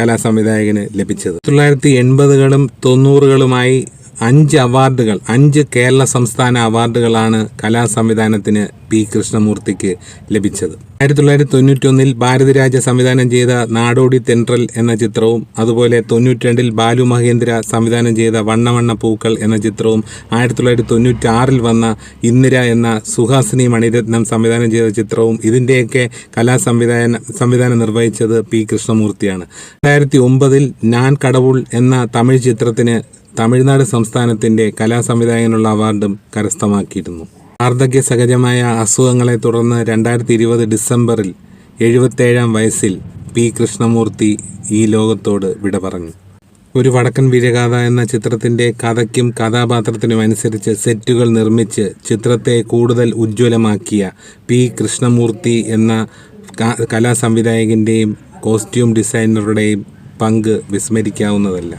കലാസംവിധായകന് ലഭിച്ചത്. തൊള്ളായിരത്തി എൺപതുകളും തൊണ്ണൂറുകളുമായി അഞ്ച് അവാർഡുകൾ അഞ്ച് കേരള സംസ്ഥാന അവാർഡുകളാണ് കലാസംവിധാനത്തിന് പി കൃഷ്ണമൂർത്തിക്ക് ലഭിച്ചത്. ആയിരത്തി തൊള്ളായിരത്തി തൊണ്ണൂറ്റൊന്നിൽ ഭാരതിരാജ സംവിധാനം ചെയ്ത നാടോടി തെൻട്രൽ എന്ന ചിത്രവും അതുപോലെ തൊണ്ണൂറ്റിരണ്ടിൽ ബാലു മഹേന്ദ്ര സംവിധാനം ചെയ്ത വണ്ണവണ്ണ വണ്ണ പൂക്കൾ എന്ന ചിത്രവും ആയിരത്തി തൊള്ളായിരത്തി തൊണ്ണൂറ്റി ആറിൽ വന്ന ഇന്ദിര എന്ന സുഹാസിനി മണിരത്നം സംവിധാനം ചെയ്ത ചിത്രവും ഇതിന്റെയൊക്കെ കലാസംവിധാന സംവിധാനം നിർവഹിച്ചത് പി കൃഷ്ണമൂർത്തിയാണ്. രണ്ടായിരത്തി ഒമ്പതിൽ ഞാൻ കടവുൾ എന്ന തമിഴ് ചിത്രത്തിന് തമിഴ്നാട് സംസ്ഥാനത്തിന്റെ കലാസംവിധായകനുള്ള അവാർഡും കരസ്ഥമാക്കിയിരുന്നു. വാർദ്ധക്യ സഹജമായ അസുഖങ്ങളെ തുടർന്ന് രണ്ടായിരത്തി ഇരുപത് ഡിസംബറിൽ എഴുപത്തേഴാം വയസ്സിൽ പി കൃഷ്ണമൂർത്തി ഈ ലോകത്തോട് വിട പറഞ്ഞു. ഒരു വടക്കൻ വീരഗാഥ എന്ന ചിത്രത്തിന്റെ കഥയ്ക്കും കഥാപാത്രത്തിനും അനുസരിച്ച് സെറ്റുകൾ നിർമ്മിച്ച് ചിത്രത്തെ കൂടുതൽ ഉജ്ജ്വലമാക്കിയ പി കൃഷ്ണമൂർത്തി എന്ന കലാസംവിധായകന്റെയും കോസ്റ്റ്യൂം ഡിസൈനറുടെയും പങ്ക് വിസ്മരിക്കാവുന്നതല്ല.